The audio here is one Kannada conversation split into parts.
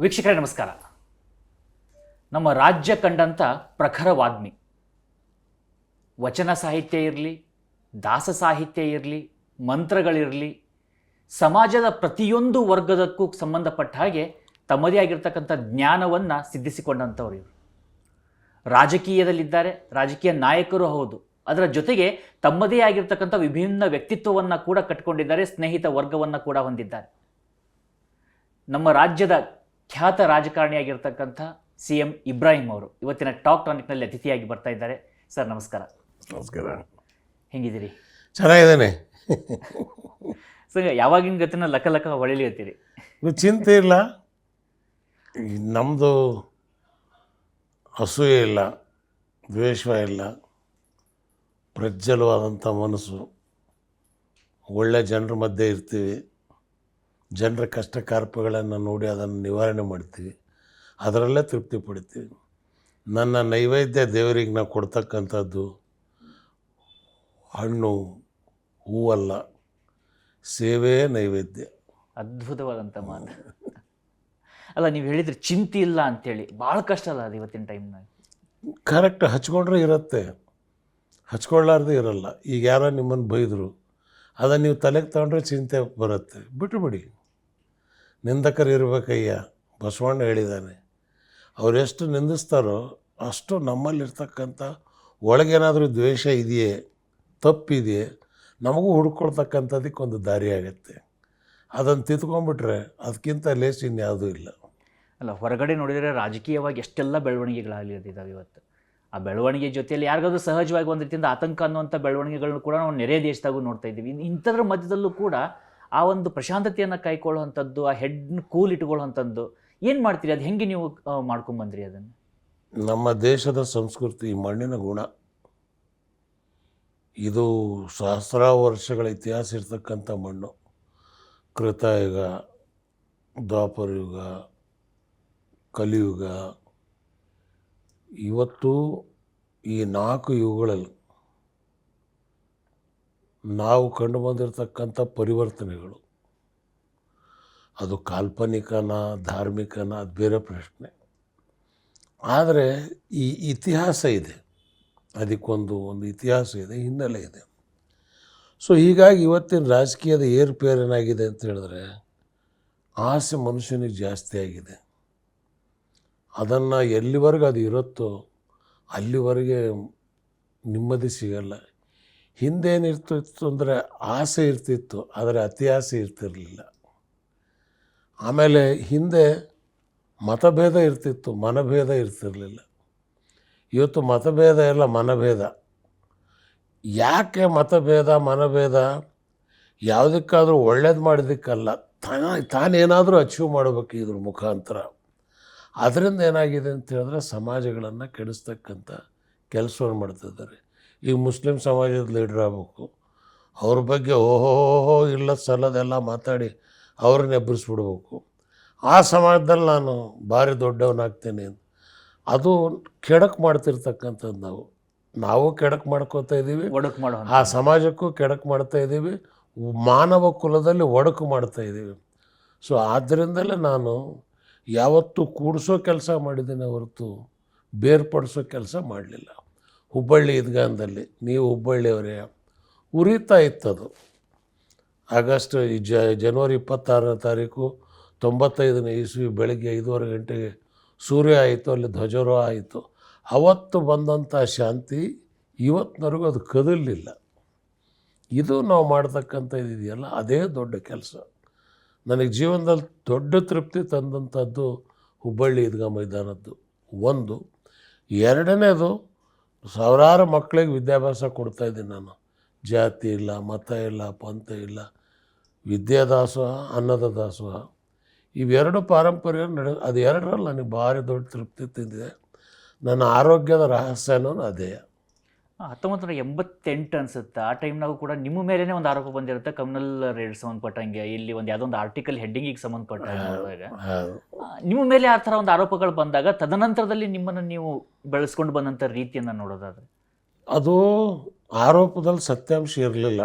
ವೀಕ್ಷಕರೇ, ನಮಸ್ಕಾರ. ನಮ್ಮ ರಾಜ್ಯ ಕಂಡಂಥ ಪ್ರಖರ ವಾಗ್ಮಿ ವಚನ ಸಾಹಿತ್ಯ ಇರಲಿ, ದಾಸ ಸಾಹಿತ್ಯ ಇರಲಿ, ಮಂತ್ರಗಳಿರಲಿ, ಸಮಾಜದ ಪ್ರತಿಯೊಂದು ವರ್ಗದಕ್ಕೂ ಸಂಬಂಧಪಟ್ಟ ಹಾಗೆ ತಮ್ಮದೇ ಆಗಿರ್ತಕ್ಕಂಥ ಜ್ಞಾನವನ್ನು ಸಿದ್ಧಿಸಿಕೊಂಡಂಥವ್ರು ಇವರು. ರಾಜಕೀಯದಲ್ಲಿದ್ದಾರೆ, ರಾಜಕೀಯ ನಾಯಕರು ಹೌದು. ಅದರ ಜೊತೆಗೆ ತಮ್ಮದೇ ಆಗಿರ್ತಕ್ಕಂಥ ವಿಭಿನ್ನ ವ್ಯಕ್ತಿತ್ವವನ್ನು ಕೂಡ ಕಟ್ಟಿಕೊಂಡಿದ್ದಾರೆ ಸ್ನೇಹಿತ ವರ್ಗವನ್ನು ಕೂಡ ಹೊಂದಿದ್ದಾರೆ. ನಮ್ಮ ರಾಜ್ಯದ ಖ್ಯಾತ ರಾಜಕಾರಣಿಯಾಗಿರ್ತಕ್ಕಂಥ ಸಿ ಎಂ ಇಬ್ರಾಹಿಂ ಅವರು ಇವತ್ತಿನ ಟಾಕ್ ಟಾನಿಕ್ನಲ್ಲಿ ಅತಿಥಿಯಾಗಿ ಬರ್ತಾ ಇದ್ದಾರೆ. ಸರ್ ನಮಸ್ಕಾರ. ನಮಸ್ಕಾರ. ಹೆಂಗಿದ್ದೀರಿ? ಚೆನ್ನಾಗಿದ್ದಾನೆ. ಸರ್ ಯಾವಾಗಿನ ಗತಿನ ಲಕ ಲಕ ಹೊಳಿಲಿರ್ತೀರಿ ಇದು ಚಿಂತೆ ಇಲ್ಲ. ನಮ್ಮದು ಅಸೂಯೆ ಇಲ್ಲ ದ್ವೇಷ ಇಲ್ಲ ಪ್ರಜ್ವಲವಾದಂಥ ಮನಸ್ಸು ಒಳ್ಳೆ ಜನರ ಮಧ್ಯೆ ಇರ್ತೀವಿ. ಜನರ ಕಷ್ಟ ಕಾರ್ಪಗಳನ್ನು ನೋಡಿ ಅದನ್ನು ನಿವಾರಣೆ ಮಾಡ್ತೀವಿ. ಅದರಲ್ಲೇ ತೃಪ್ತಿ ಪಡ್ತೀವಿ. ನನ್ನ ನೈವೇದ್ಯ ದೇವರಿಗೆ ನಾವು ಕೊಡ್ತಕ್ಕಂಥದ್ದು ಹಣ್ಣು ಹೂವಲ್ಲ ಸೇವೆ ನೈವೇದ್ಯ. ಅದ್ಭುತವಾದಂಥ ಮಾತು. ಅಲ್ಲ ನೀವು ಹೇಳಿದ್ರೆ ಚಿಂತೆ ಇಲ್ಲ ಅಂಥೇಳಿ ಭಾಳ ಕಷ್ಟ ಅಲ್ಲ ಅದು ಇವತ್ತಿನ ಟೈಮ್ನಾಗ. ಕರೆಕ್ಟ್ ಹಚ್ಕೊಂಡ್ರೆ ಇರುತ್ತೆ. ಹಚ್ಕೊಳ್ಳಾರ್ದು ಇರಲ್ಲ. ಈಗ ಯಾರೋ ನಿಮ್ಮನ್ನು ಬೈದರು. ಅದನ್ನು ನೀವು ತಲೆಗೆ ತಗೊಂಡ್ರೆ ಚಿಂತೆ ಬರುತ್ತೆ. ಬಿಟ್ಟುಬಿಡಿ ನಿಂದಕರು ಇರಬೇಕಯ್ಯ ಬಸವಣ್ಣ ಹೇಳಿದ್ದಾನೆ. ಅವರೆಷ್ಟು ನಿಂದಿಸ್ತಾರೋ ಅಷ್ಟು ನಮ್ಮಲ್ಲಿರ್ತಕ್ಕಂಥ ಒಳಗೇನಾದರೂ ದ್ವೇಷ ಇದೆಯೇ, ತಪ್ಪಿದೆಯೇ, ನಮಗೂ ಹುಡ್ಕೊಳ್ತಕ್ಕಂಥದ್ದಕ್ಕೆ ಒಂದು ದಾರಿ ಆಗುತ್ತೆ. ಅದನ್ನು ತಿದ್ಕೊಂಡ್ಬಿಟ್ರೆ ಅದಕ್ಕಿಂತ ಲೇಸ್ ಇನ್ಯಾವುದೂ ಇಲ್ಲ. ಅಲ್ಲ, ಹೊರಗಡೆ ನೋಡಿದರೆ ರಾಜಕೀಯವಾಗಿ ಎಷ್ಟೆಲ್ಲ ಬೆಳವಣಿಗೆಗಳಾಗಲಿದ್ದಾವೆ ಇವತ್ತು. ಆ ಬೆಳವಣಿಗೆ ಜೊತೆಯಲ್ಲಿ ಯಾರಿಗಾದ್ರೂ ಸಹಜವಾಗಿ ಒಂದು ರೀತಿಯಿಂದ ಆತಂಕ ಅನ್ನುವಂಥ ಬೆಳವಣಿಗೆಗಳನ್ನು ಕೂಡ ನಾವು ನೆರೆ ದೇಶದಾಗೂ ನೋಡ್ತಾ ಇದ್ದೀವಿ. ಇಂಥದ್ರ ಮಧ್ಯದಲ್ಲೂ ಕೂಡ ಆ ಒಂದು ಪ್ರಶಾಂತತೆಯನ್ನು ಕಾಯ್ಕೊಳ್ಳುವಂಥದ್ದು, ಆ ಹೆಡ್ನ ಕೂಲ್ ಇಟ್ಕೊಳ್ಳುವಂಥದ್ದು, ಏನು ಮಾಡ್ತೀರಿ? ಅದು ಹೆಂಗೆ ನೀವು ಮಾಡ್ಕೊಂಬಂದ್ರಿ ಅದನ್ನು? ನಮ್ಮ ದೇಶದ ಸಂಸ್ಕೃತಿ ಮಣ್ಣಿನ ಗುಣ. ಇದು ಸಹಸ್ರಾರು ವರ್ಷಗಳ ಇತಿಹಾಸ ಇರ್ತಕ್ಕಂಥ ಮಣ್ಣು. ಕೃತಯುಗ, ದ್ವಾಪರಯುಗ, ಕಲಿಯುಗ. ಇವತ್ತು ಈ ನಾಲ್ಕು ಯುಗಗಳಲ್ಲಿ ನಾವು ಕಂಡು ಬಂದಿರತಕ್ಕಂಥ ಪರಿವರ್ತನೆಗಳು. ಅದು ಕಾಲ್ಪನಿಕನ, ಧಾರ್ಮಿಕನ, ಅದು ಬೇರೆ ಪ್ರಶ್ನೆ. ಆದರೆ ಈ ಇತಿಹಾಸ ಇದೆ. ಅದಕ್ಕೊಂದು ಒಂದು ಇತಿಹಾಸ ಇದೆ, ಹಿನ್ನೆಲೆ ಇದೆ. ಸೊ ಹೀಗಾಗಿ ಇವತ್ತಿನ ರಾಜಕೀಯದ ಏನಾಗಿದೆ ಅಂತ ಹೇಳಿದ್ರೆ ಆಸೆ ಮನುಷ್ಯನಿಗೆ ಜಾಸ್ತಿ ಆಗಿದೆ. ಅದನ್ನು ಎಲ್ಲಿವರೆಗೂ ಅದು ಇರುತ್ತೋ ಅಲ್ಲಿವರೆಗೆ ನೆಮ್ಮದಿ ಸಿಗಲ್ಲ. ಹಿಂದೇನಿರ್ತಿತ್ತು ಅಂದರೆ ಆಸೆ ಇರ್ತಿತ್ತು, ಆದರೆ ಅತಿ ಆಸೆ ಇರ್ತಿರಲಿಲ್ಲ. ಆಮೇಲೆ ಹಿಂದೆ ಮತಭೇದ ಇರ್ತಿತ್ತು, ಮನಭೇದ ಇರ್ತಿರಲಿಲ್ಲ. ಇವತ್ತು ಮತಭೇದ ಎಲ್ಲ ಮನಭೇದ. ಯಾಕೆ ಮತಭೇದ, ಮನಭೇದ? ಯಾವುದಕ್ಕಾದರೂ ಒಳ್ಳೇದು ಮಾಡಿದ್ದಕ್ಕಲ್ಲ, ತಾನ, ತಾನೇನಾದರೂ ಅಚೀವ್ ಮಾಡಬೇಕು ಇದ್ರ ಮುಖಾಂತರ. ಅದರಿಂದ ಏನಾಗಿದೆ ಅಂತ ಹೇಳಿದ್ರೆ ಸಮಾಜಗಳನ್ನು ಕೆಡಿಸ್ತಕ್ಕಂಥ ಕೆಲಸವನ್ನು ಮಾಡ್ತಿದ್ದಾರೆ. ಈಗ ಮುಸ್ಲಿಂ ಸಮಾಜದ ಲೀಡ್ರ್ ಆಗಬೇಕು. ಅವ್ರ ಬಗ್ಗೆ ಓಹೋ ಇಲ್ಲ ಸಲ್ಲದೆಲ್ಲ ಮಾತಾಡಿ ಅವ್ರನ್ನ ಎಬ್ಬರಿಸ್ಬಿಡ್ಬೇಕು ಆ ಸಮಾಜದಲ್ಲಿ ನಾನು ಭಾರಿ ದೊಡ್ಡವನಾಗ್ತೇನೆ ಅಂತ. ಅದು ಕೆಡಕ್ ಮಾಡ್ತಿರ್ತಕ್ಕಂಥದ್ದು ನಾವು. ನಾವು ಕೆಡಕ್ ಮಾಡ್ಕೋತಾ ಇದ್ದೀವಿ. ಒಡಕು ಮಾಡೋ ಆ ಸಮಾಜಕ್ಕೂ ಕೆಡಕ್ ಮಾಡ್ತಾ ಇದ್ದೀವಿ. ಮಾನವ ಕುಲದಲ್ಲಿ ಒಡಕು ಮಾಡ್ತಾ ಇದ್ದೀವಿ. ಸೊ ಆದ್ದರಿಂದಲೇ ನಾನು ಯಾವತ್ತೂ ಕೂಡಿಸೋ ಕೆಲಸ ಮಾಡಿದ್ದೀನಿ ಹೊರತು ಬೇರ್ಪಡಿಸೋ ಕೆಲಸ ಮಾಡಲಿಲ್ಲ. ಹುಬ್ಬಳ್ಳಿ ಇದ್ಗಾನದಲ್ಲಿ ನೀವು ಹುಬ್ಬಳ್ಳಿಯವರೇ. ಉರಿತಾ ಇತ್ತದು. ಆಗಸ್ಟ್ ಜ, ಜನವರಿ ಇಪ್ಪತ್ತಾರನೇ ತಾರೀಕು, ತೊಂಬತ್ತೈದನೇ ಇಸ್ವಿ ಬೆಳಗ್ಗೆ ಐದೂವರೆ ಗಂಟೆಗೆ ಸೂರ್ಯ ಆಯಿತು, ಅಲ್ಲಿ ಧ್ವಜಾರೋಹ ಆಯಿತು. ಅವತ್ತು ಬಂದಂಥ ಶಾಂತಿ ಇವತ್ತಿನವರೆಗೂ ಅದು ಕದಲಿಲ್ಲ. ಇದು ನಾವು ಮಾಡ್ತಕ್ಕಂಥ ಇದೆಯಲ್ಲ ಅದೇ ದೊಡ್ಡ ಕೆಲಸ. ನನಗೆ ಜೀವನದಲ್ಲಿ ದೊಡ್ಡ ತೃಪ್ತಿ ತಂದಂಥದ್ದು ಹುಬ್ಬಳ್ಳಿ ಇದ್ಗಾ ಮೈದಾನದ್ದು. ಒಂದು. ಎರಡನೇದು ಸಾವಿರಾರು ಮಕ್ಕಳಿಗೆ ವಿದ್ಯಾಭ್ಯಾಸ ಕೊಡ್ತಾಯಿದ್ದೀನಿ ನಾನು. ಜಾತಿ ಇಲ್ಲ, ಮತ ಇಲ್ಲ, ಪಂಥ ಇಲ್ಲ. ವಿದ್ಯಾದಾಸೋಹ ಅನ್ನದ ದಾಸೋಹ. ಇವೆರಡು ಪಾರಂಪರ್ಯ ನಡೆ, ಅದು ಎರಡರಲ್ಲಿ ನನಗೆ ಭಾರಿ ದೊಡ್ಡ ತೃಪ್ತಿ ತಿಂದಿದೆ. ನನ್ನ ಆರೋಗ್ಯದ ರಹಸ್ಯನೂ ಅದೇ. ಹತ್ತೊಂಬತ್ತು ನೂರ ಎಂಬತ್ತೆಂಟು ಅನ್ಸುತ್ತೆ. ಆ ಟೈಮ್ನಾಗೂ ಕೂಡ ನಿಮ್ಮ ಮೇಲೇ ಒಂದು ಆರೋಪ ಬಂದಿರುತ್ತೆ. ಕಮ್ಯುನಲ್ ರೇಡ್ ಸಂಬಂಧಪಟ್ಟಂಗೆ ಇಲ್ಲಿ ಒಂದು ಯಾವುದೋ ಒಂದು ಆರ್ಟಿಕಲ್ ಹೆಡ್ಡಿಂಗಿಗೆ ಸಂಬಂಧಪಟ್ಟ ನೋಡಿದಾಗ ನಿಮ್ಮ ಮೇಲೆ ಆ ಥರ ಒಂದು ಆರೋಪಗಳು ಬಂದಾಗ ತದನಂತರದಲ್ಲಿ ನಿಮ್ಮನ್ನು ನೀವು ಬೆಳೆಸ್ಕೊಂಡು ಬಂದಂಥ ರೀತಿಯನ್ನು ನೋಡೋದಾದ್ರೆ? ಅದು ಆರೋಪದಲ್ಲಿ ಸತ್ಯಾಂಶ ಇರಲಿಲ್ಲ.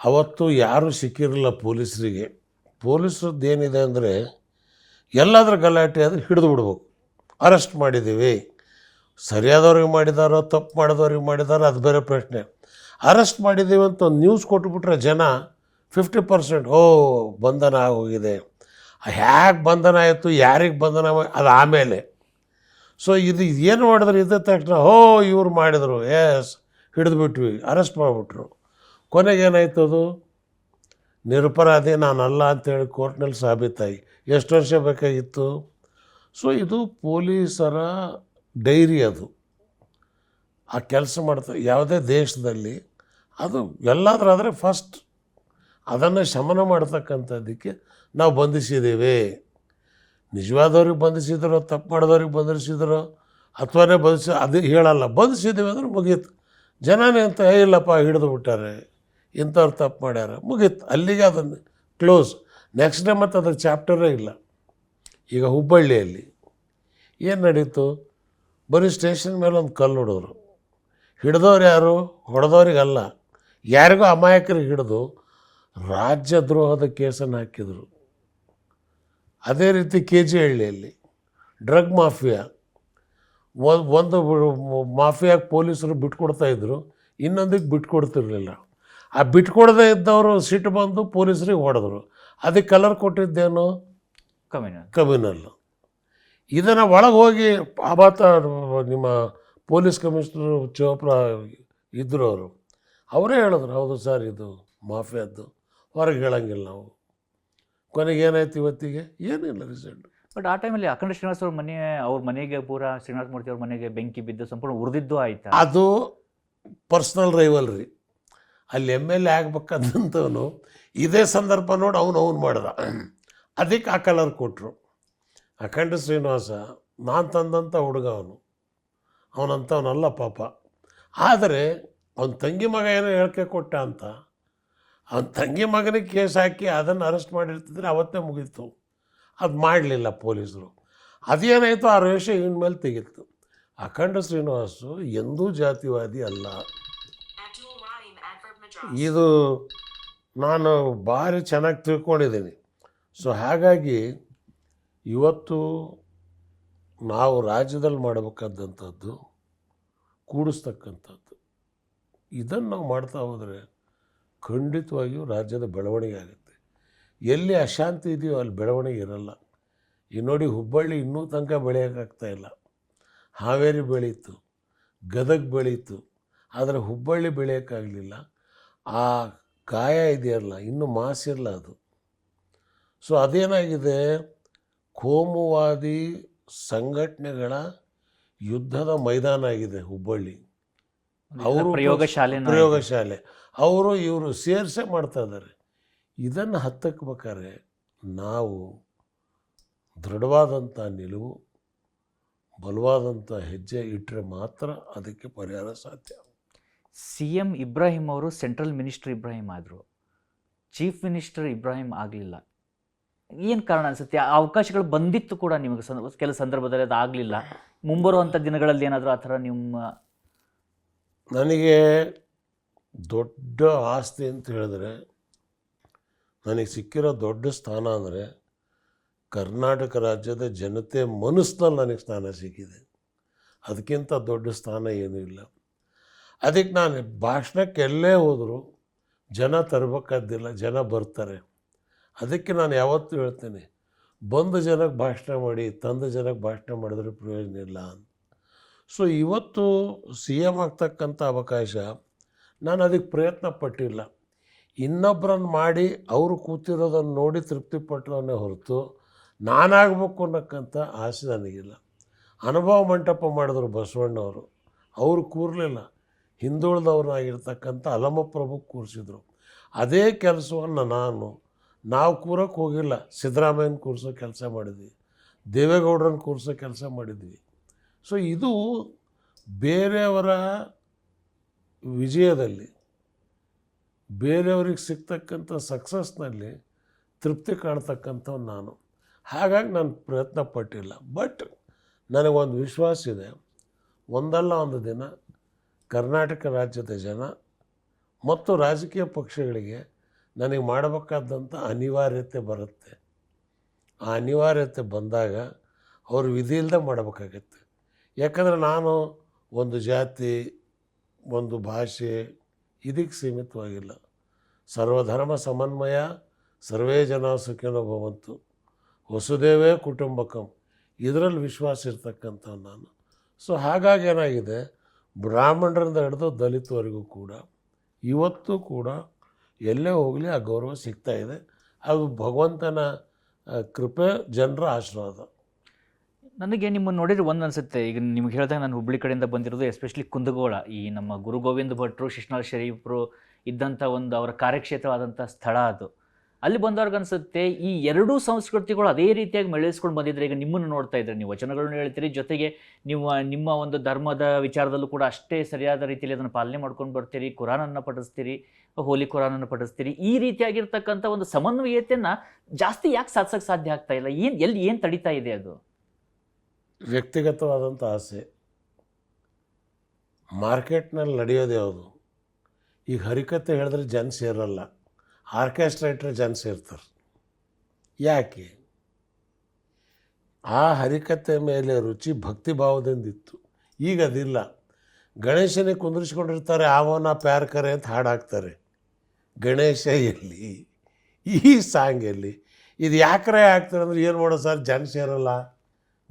ಅವತ್ತು ಯಾರೂ ಸಿಕ್ಕಿರಲಿಲ್ಲ ಪೊಲೀಸರಿಗೆ. ಪೊಲೀಸರದ್ದು ಏನಿದೆ ಅಂದರೆ ಎಲ್ಲಾದರೂ ಗಲಾಟೆ ಆದರೆ ಹಿಡಿದು ಬಿಡ್ಬೇಕು. ಅರೆಸ್ಟ್ ಮಾಡಿದ್ದೀವಿ. ಸರಿಯಾದವ್ರಿಗೆ ಮಾಡಿದಾರೋ, ತಪ್ಪು ಮಾಡಿದವ್ರಿಗೆ ಮಾಡಿದಾರೋ, ಅದು ಬೇರೆ ಪ್ರಶ್ನೆ. ಅರೆಸ್ಟ್ ಮಾಡಿದ್ದೀವಿ ಅಂತ ಒಂದು ನ್ಯೂಸ್ ಕೊಟ್ಬಿಟ್ರೆ ಜನ ಫಿಫ್ಟಿ ಪರ್ಸೆಂಟ್ ಓ, ಬಂಧನ ಆಗೋಗಿದೆ. ಹೇಗೆ ಬಂಧನ ಆಯಿತು, ಯಾರಿಗೆ ಬಂಧನ ಅದು ಆಮೇಲೆ. ಸೊ ಇದು ಏನು ಮಾಡಿದ್ರು ಇದ್ದ ತಕ್ಷಣ, ಓ, ಇವ್ರು ಮಾಡಿದರು ಎಸ್ ಹಿಡಿದುಬಿಟ್ವಿ, ಅರೆಸ್ಟ್ ಮಾಡಿಬಿಟ್ರು. ಕೊನೆಗೆ ಏನಾಯ್ತು ಅದು? ನಿರಪರಾಧಿ ನಾನಲ್ಲ ಅಂತೇಳಿ ಕೋರ್ಟ್ನಲ್ಲಿ ಸಾಬೀತಾಗಿ. ಎಷ್ಟು ವರ್ಷ ಬೇಕಾಗಿತ್ತು? ಸೊ ಇದು ಪೊಲೀಸರ ಡೈರಿ ಅದು. ಆ ಕೆಲಸ ಮಾಡ್ತಾ, ಯಾವುದೇ ದೇಶದಲ್ಲಿ ಅದು ಎಲ್ಲಾದ್ರಾದರೆ ಫಸ್ಟ್ ಅದನ್ನು ಶಮನ ಮಾಡ್ತಕ್ಕಂಥದ್ದಕ್ಕೆ ನಾವು ಬಂಧಿಸಿದ್ದೇವೆ. ನಿಜವಾದವ್ರಿಗೆ ಬಂಧಿಸಿದ್ರೋ, ತಪ್ಪು ಮಾಡಿದವ್ರಿಗೆ ಬಂಧಿಸಿದ್ರು, ಅಥವಾನೇ ಬಂಧಿಸಿ, ಅದು ಹೇಳಲ್ಲ, ಬಂಧಿಸಿದ್ದೀವಿ ಅಂದ್ರೆ ಮುಗೀತು. ಜನನೇ ಅಂತ ಹೇ ಇಲ್ಲಪ್ಪ, ಹಿಡಿದು ಬಿಟ್ಟಾರೆ, ಇಂಥವ್ರು ತಪ್ಪು ಮಾಡ್ಯಾರ, ಮುಗೀತು. ಅಲ್ಲಿಗೆ ಅದನ್ನು ಕ್ಲೋಸ್ ನೆಕ್ಸ್ಟ್ ಡೇ ಮತ್ತು ಅದ್ರ ಚಾಪ್ಟರೇ ಇಲ್ಲ. ಈಗ ಹುಬ್ಬಳ್ಳಿಯಲ್ಲಿ ಏನು ನಡೀತು? ಬರೀ ಸ್ಟೇಷನ್ ಮೇಲೆ ಒಂದು ಕಲ್ಲು ಹೊಡೆದ್ರು. ಹಿಡ್ದವ್ರು ಯಾರು? ಹೊಡೆದವ್ರಿಗಲ್ಲ. ಯಾರಿಗೂ ಅಮಾಯಕರಿಗೆ ಹಿಡಿದು ರಾಜ್ಯದ್ರೋಹದ ಕೇಸನ್ನು ಹಾಕಿದರು. ಅದೇ ರೀತಿ ಕೆ ಜಿ ಹಳ್ಳಿಯಲ್ಲಿ ಡ್ರಗ್ ಮಾಫಿಯಾ. ಒಂದು ಒಂದು ಮಾಫಿಯಾಗೆ ಪೊಲೀಸರು ಬಿಟ್ಕೊಡ್ತಾ ಇದ್ರು. ಇನ್ನೊಂದಕ್ಕೆ ಬಿಟ್ಕೊಡ್ತಿರ್ಲಿಲ್ಲ. ಆ ಬಿಟ್ಕೊಡದೇ ಇದ್ದವರು ಸಿಟ್ಟು ಬಂದು ಪೊಲೀಸರಿಗೆ ಹೊಡೆದ್ರು. ಅದಕ್ಕೆ ಕಲರ್ ಕೊಟ್ಟಿದ್ದೇನು? ಕಮ್ಯುನಲ್. ಕಮ್ಯುನಲ್ಲು ಇದನ್ನು ಒಳಗೆ ಹೋಗಿ ಆಬಾತ ನಿಮ್ಮ ಪೊಲೀಸ್ ಕಮಿಷನರ್ ಚೋಪ್ರಾ ಇದ್ದರು ಅವರು. ಅವರೇ ಹೇಳಿದ್ರು ಹೌದು ಸರ್ ಇದು ಮಾಫಿಯಾದ್ದು. ಹೊರಗೆ ಹೇಳಂಗಿಲ್ಲ ನಾವು. ಕೊನೆಗೆ ಏನಾಯ್ತು ಇವತ್ತಿಗೆ? ಏನಿಲ್ಲ ರಿಸಲ್ಟ್ ಬಟ್ ಆ ಟೈಮಲ್ಲಿ ಅಖಂಡ ಶ್ರೀನಿವಾಸ್ ಅವ್ರ ಮನೆ ಅವ್ರ ಮನೆಗೆ ಪೂರ ಶ್ರೀನಿವಾಸ ಮೂರ್ತಿ ಅವ್ರ ಮನೆಗೆ ಬೆಂಕಿ ಬಿದ್ದು ಸಂಪೂರ್ಣ ಉರಿದಿದ್ದು ಆಯ್ತು? ಅದು ಪರ್ಸ್ನಲ್ ರೈವಲ್ರಿ ಅಲ್ಲಿ ಎಂ ಎಲ್ ಎ ಆಗ್ಬೇಕಾದಂಥವನು ಇದೇ ಸಂದರ್ಭ ನೋಡಿ ಅವನು ಅವನು ಮಾಡ್ದ. ಅದಕ್ಕೆ ಆ ಕಲರ್ ಕೊಟ್ಟರು ಅಖಂಡ ಶ್ರೀನಿವಾಸ, ನಾನು ತಂದಂಥ ಹುಡುಗ ಅವನು. ಅವನಂಥವನಲ್ಲ ಪಾಪ. ಆದರೆ ಅವನ ತಂಗಿ ಮಗ ಏನೋ ಹೇಳಿಕೆ ಕೊಟ್ಟ ಅಂತ, ಅವನ ತಂಗಿ ಮಗನಿಗೆ ಕೇಸ್ ಹಾಕಿ ಅದನ್ನು ಅರೆಸ್ಟ್ ಮಾಡಿರ್ತಿದ್ರೆ ಅವತ್ತೇ ಮುಗೀತು. ಅದು ಮಾಡಲಿಲ್ಲ ಪೊಲೀಸರು. ಅದೇನಾಯಿತು, ಆ ರೇಷ ಇವನ ಮೇಲೆ ತೆಗಿತ್ತು ಅಖಂಡ ಶ್ರೀನಿವಾಸು ಎಂದೂ ಜಾತಿವಾದಿ ಅಲ್ಲ. ಇದು ನಾನು ಭಾರಿ ಚೆನ್ನಾಗಿ ತಿಳ್ಕೊಂಡಿದ್ದೀನಿ. ಸೊ ಹಾಗಾಗಿ ಇವತ್ತು ನಾವು ರಾಜ್ಯದಲ್ಲಿ ಮಾಡಬೇಕಾದಂಥದ್ದು, ಕೂಡಿಸ್ತಕ್ಕಂಥದ್ದು, ಇದನ್ನು ನಾವು ಮಾಡ್ತಾ ಹೋದರೆ ಖಂಡಿತವಾಗಿಯೂ ರಾಜ್ಯದ ಬೆಳವಣಿಗೆ ಆಗುತ್ತೆ. ಎಲ್ಲಿ ಅಶಾಂತಿ ಇದೆಯೋ ಅಲ್ಲಿ ಬೆಳವಣಿಗೆ ಇರಲ್ಲ. ಈ ನೋಡಿ ಹುಬ್ಬಳ್ಳಿ ಇನ್ನೂ ತನಕ ಬೆಳೆಯೋಕ್ಕಾಗ್ತಾ ಇಲ್ಲ. ಹಾವೇರಿ ಬೆಳೀತು, ಗದಗ ಬೆಳೀತು, ಆದರೆ ಹುಬ್ಬಳ್ಳಿ ಬೆಳೆಯೋಕ್ಕಾಗಲಿಲ್ಲ. ಆ ಗಾಯ ಇದೆಯಲ್ಲ, ಇನ್ನೂ ಮಾಸಿರಲ್ಲ ಅದು. ಸೊ ಅದೇನಾಗಿದೆ? ಕೋಮುವಾದಿ ಸಂಘಟನೆಗಳ ಯುದ್ಧದ ಮೈದಾನ ಆಗಿದೆ ಹುಬ್ಬಳ್ಳಿ. ಅವರು ಪ್ರಯೋಗಶಾಲೆ ಪ್ರಯೋಗಶಾಲೆ. ಅವರು ಇವರು ಸೇರ್ಸೆ ಮಾಡ್ತಾ ಇದ್ದಾರೆ ಇದನ್ನು ಹತ್ತಕ್ಬೇಕಾದ್ರೆ ನಾವು ದೃಢವಾದಂಥ ನಿಲುವು ಬಲವಾದಂಥ ಹೆಜ್ಜೆ ಇಟ್ಟರೆ ಮಾತ್ರ ಅದಕ್ಕೆ ಪರಿಹಾರ ಸಾಧ್ಯ. ಸಿ ಎಂ ಇಬ್ರಾಹಿಂ ಅವರು ಸೆಂಟ್ರಲ್ ಮಿನಿಸ್ಟರ್ ಇಬ್ರಾಹಿಂ ಆದರು. ಚೀಫ್ ಮಿನಿಸ್ಟರ್ ಇಬ್ರಾಹಿಂ ಆಗಲಿಲ್ಲ. ಏನು ಕಾರಣ ಅನಿಸುತ್ತೆ? ಅವಕಾಶಗಳು ಬಂದಿತ್ತು ಕೂಡ ನಿಮಗೆ ಸಂದ- ಕೆಲ ಸಂದರ್ಭದಲ್ಲಿ ಅದು ಆಗಲಿಲ್ಲ. ಮುಂಬರುವಂಥ ದಿನಗಳಲ್ಲಿ ಏನಾದರೂ ಆ ಥರ ನಿಮ್ಮ ನನಗೆ ದೊಡ್ಡ ಆಸ್ತಿ ಅಂತ ಹೇಳಿದ್ರೆ, ನನಗೆ ಸಿಕ್ಕಿರೋ ದೊಡ್ಡ ಸ್ಥಾನ ಅಂದರೆ ಕರ್ನಾಟಕ ರಾಜ್ಯದ ಜನತೆ ಮನಸ್ಸಿನಲ್ಲಿ ನನಗೆ ಸ್ಥಾನ ಸಿಕ್ಕಿದೆ. ಅದಕ್ಕಿಂತ ದೊಡ್ಡ ಸ್ಥಾನ ಏನೂ ಇಲ್ಲ. ಅದಕ್ಕೆ ನಾನು ಭಾಷಣಕ್ಕೆಲ್ಲೇ ಹೋದರೂ, ಜನ ತರಬೇಕಾದ್ದಿಲ್ಲ ಜನ ಬರ್ತಾರೆ. ಅದಕ್ಕೆ ನಾನು ಯಾವತ್ತೂ ಹೇಳ್ತೇನೆ, ಬಂದ ಜನಕ್ಕೆ ಭಾಷಣ ಮಾಡಿ, ತಂದ ಜನಕ್ಕೆ ಭಾಷಣ ಮಾಡಿದ್ರೆ ಪ್ರಯೋಜನ ಇಲ್ಲ ಅಂತ. ಸೊ ಇವತ್ತು ಸಿ ಎಂ ಆಗ್ತಕ್ಕಂಥ ಅವಕಾಶ, ನಾನು ಅದಕ್ಕೆ ಪ್ರಯತ್ನ ಪಟ್ಟಿಲ್ಲ. ಇನ್ನೊಬ್ಬರನ್ನು ಮಾಡಿ ಅವರು ಕೂತಿರೋದನ್ನು ನೋಡಿ ತೃಪ್ತಿಪಟ್ಟವನ್ನೇ ಹೊರತು ನಾನಾಗಬೇಕು ಅನ್ನೋಕ್ಕಂಥ ಆಸೆ ನನಗಿಲ್ಲ. ಅನುಭವ ಮಂಟಪ ಮಾಡಿದ್ರು ಬಸವಣ್ಣವರು, ಅವರು ಕೂರಲಿಲ್ಲ. ಹಿಂದುಳಿದವ್ರನ್ನಾಗಿರ್ತಕ್ಕಂಥ ಅಲಮಪ್ರಭು ಕೂರಿಸಿದ್ರು. ಅದೇ ಕೆಲಸವನ್ನು ನಾನು ನಾವು ಕೂರಕ್ಕೆ ಹೋಗಿಲ್ಲ. ಸಿದ್ದರಾಮಯ್ಯನ ಕೂರಿಸೋ ಕೆಲಸ ಮಾಡಿದ್ವಿ. ದೇವೇಗೌಡರನ್ನ ಕೂರಿಸೋ ಕೆಲಸ ಮಾಡಿದ್ವಿ. ಸೊ ಇದು ಬೇರೆಯವರ ವಿಜಯದಲ್ಲಿ, ಬೇರೆಯವ್ರಿಗೆ ಸಿಗ್ತಕ್ಕಂಥ ಸಕ್ಸಸ್ನಲ್ಲಿ ತೃಪ್ತಿ ಕಾಣ್ತಕ್ಕಂಥವ್ ನಾನು. ಹಾಗಾಗಿ ನಾನು ಪ್ರಯತ್ನ ಪಟ್ಟಿಲ್ಲ ಬಟ್ ನನಗೊಂದು ವಿಶ್ವಾಸ ಇದೆ. ಒಂದಲ್ಲ ಒಂದು ದಿನ ಕರ್ನಾಟಕ ರಾಜ್ಯದ ಜನ ಮತ್ತು ರಾಜಕೀಯ ಪಕ್ಷಗಳಿಗೆ ನನಗೆ ಮಾಡಬೇಕಾದಂಥ ಅನಿವಾರ್ಯತೆ ಬರುತ್ತೆ. ಆ ಅನಿವಾರ್ಯತೆ ಬಂದಾಗ ಅವರು ವಿಧಿ ಇಲ್ಲದೆ ಮಾಡಬೇಕಾಗತ್ತೆ. ಯಾಕಂದರೆ ನಾನು ಒಂದು ಜಾತಿ, ಒಂದು ಭಾಷೆ ಇದಕ್ಕೆ ಸೀಮಿತವಾಗಿಲ್ಲ. ಸರ್ವಧರ್ಮ ಸಮನ್ವಯ, ಸರ್ವೇ ಜನ ಸುಖಿನೋ ಭವಂತು. ವಸುದೇವೇ ಕುಟುಂಬಕಂ. ಇದರಲ್ಲಿ ವಿಶ್ವಾಸ ಇರ್ತಕ್ಕಂಥ ನಾನು. ಸೊ ಹಾಗಾಗಿ ಏನಾಗಿದೆ, ಬ್ರಾಹ್ಮಣರಿಂದ ಹಿಡಿದು ದಲಿತವರೆಗೂ ಕೂಡ, ಇವತ್ತು ಕೂಡ ಎಲ್ಲೇ ಹೋಗಲಿ ಆ ಗೌರವ ಸಿಗ್ತಾ ಇದೆ. ಅದು ಭಗವಂತನ ಕೃಪೆ, ಜನರ ಆಶೀರ್ವಾದ. ನನಗೆ ನಿಮ್ಮನ್ನು ನೋಡಿದ್ರೆ ಒಂದು ಅನಿಸುತ್ತೆ. ಈಗ ನಿಮ್ಗೆ ಹೇಳಿದಾಗ ನಾನು ಹುಬ್ಳಿ ಕಡೆಯಿಂದ ಬಂದಿರೋದು ಎಸ್ಪೆಷಲಿ ಕುಂದಗೋಳ. ಈ ನಮ್ಮ ಗುರು ಗೋವಿಂದ ಭಟ್ರು ಶಿಶ್ನಾಳ್ ಶರೀಫ್ರು ಇದ್ದಂಥ ಒಂದು ಅವರ ಕಾರ್ಯಕ್ಷೇತ್ರವಾದಂಥ ಸ್ಥಳ ಅದು. ಅಲ್ಲಿ ಬಂದವ್ರಿಗೆ ಅನಿಸುತ್ತೆ, ಈ ಎರಡೂ ಸಂಸ್ಕೃತಿಗಳು ಅದೇ ರೀತಿಯಾಗಿ ಮೆಳೆಸ್ಕೊಂಡು ಬಂದಿದ್ರೆ ಈಗ ನಿಮ್ಮನ್ನು ನೋಡ್ತಾ ಇದ್ರೆ, ನೀವು ವಚನಗಳನ್ನು ಹೇಳ್ತೀರಿ, ಜೊತೆಗೆ ನೀವು ನಿಮ್ಮ ಒಂದು ಧರ್ಮದ ವಿಚಾರದಲ್ಲೂ ಕೂಡ ಅಷ್ಟೇ ಸರಿಯಾದ ರೀತಿಯಲ್ಲಿ ಅದನ್ನು ಪಾಲನೆ ಮಾಡ್ಕೊಂಡು ಬರ್ತೀರಿ, ಕುರಾನನ್ನು ಪಠಿಸ್ತೀರಿ. ಹೋಲಿ ಕುರಾನನ್ನು ಪಠಿಸ್ತೀರಿ. ಈ ರೀತಿಯಾಗಿರ್ತಕ್ಕಂಥ ಒಂದು ಸಮನ್ವಯತೆಯನ್ನು ಜಾಸ್ತಿ ಯಾಕೆ ಸಾಧಿಸೋಕ್ಕೆ ಸಾಧ್ಯ ಆಗ್ತಾ ಇಲ್ಲ? ಏನು, ಎಲ್ಲಿ ಏನು ತಡಿತಾ ಇದೆ ಅದು? ವ್ಯಕ್ತಿಗತವಾದಂಥ ಆಸೆ. ಮಾರ್ಕೆಟ್ನಲ್ಲಿ ನಡೆಯೋದು ಯಾವುದು? ಈಗ ಹರಿಕತೆ ಹೇಳಿದ್ರೆ ಜನ ಸೇರಲ್ಲ. ಆರ್ಕೆಸ್ಟ್ರಾ ಇಟ್ಟರೆ ಜನ ಸೇರ್ತಾರೆ. ಯಾಕೆ? ಆ ಹರಿಕತೆ ಮೇಲೆ ರುಚಿ ಭಕ್ತಿ ಭಾವದಿಂದ ಇತ್ತು. ಈಗ ಅದಿಲ್ಲ. ಗಣೇಶನೇ ಕುಂದಿರಿಸ್ಕೊಂಡಿರ್ತಾರೆ, ಆವನ ಪ್ಯಾರ್ಕರೆ ಅಂತ ಹಾಡಾಕ್ತಾರೆ. ಗಣೇಶ ಎಲ್ಲಿ ಈ ಸಾಂಗ್ ಎಲ್ಲಿ ಇದು ಯಾಕ್ರೆ ಆಗ್ತಾರೆ ಅಂದ್ರೆ ಏನು ಮಾಡೋದು ಸರ್? ಜನ ಸೇರಲ್ಲ.